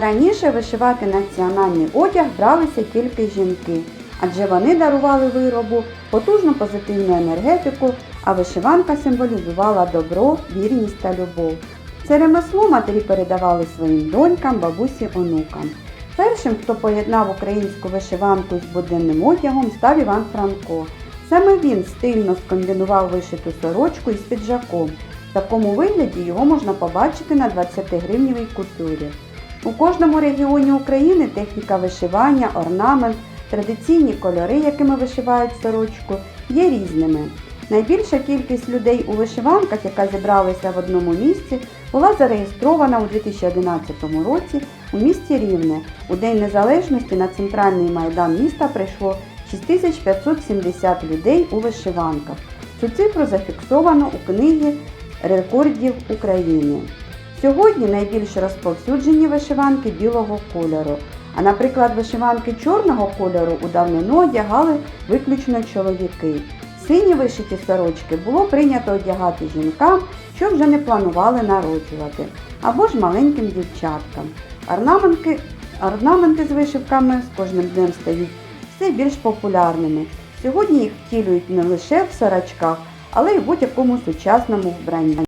Раніше вишивати національний одяг бралися тільки жінки, адже вони дарували виробу потужну позитивну енергетику, а вишиванка символізувала добро, вірність та любов. Це ремесло матері передавали своїм донькам, бабусі, онукам. Першим, хто поєднав українську вишиванку з буденним одягом, став Іван Франко. Саме він стильно скомбінував вишиту сорочку із піджаком. В такому вигляді його можна побачити на 20-гривневій купюрі. У кожному регіоні України техніка вишивання, орнамент, традиційні кольори, якими вишивають сорочку, є різними. Найбільша кількість людей у вишиванках, яка зібралася в одному місці, була зареєстрована у 2011 році у місті Рівне. У День Незалежності на центральний майдан міста прийшло 6570 людей у вишиванках. Цю цифру зафіксовано у книгі рекордів України. Сьогодні найбільш розповсюджені вишиванки білого кольору. А наприклад, вишиванки чорного кольору у давнину одягали виключно чоловіки. Сині вишиті сорочки було прийнято одягати жінкам, що вже не планували народжувати, або ж маленьким дівчаткам. Орнаменти, орнаменти з вишивками з кожним днем стають все більш популярними. Сьогодні їх втілюють не лише в сорочках, але й в будь-якому сучасному вбранні.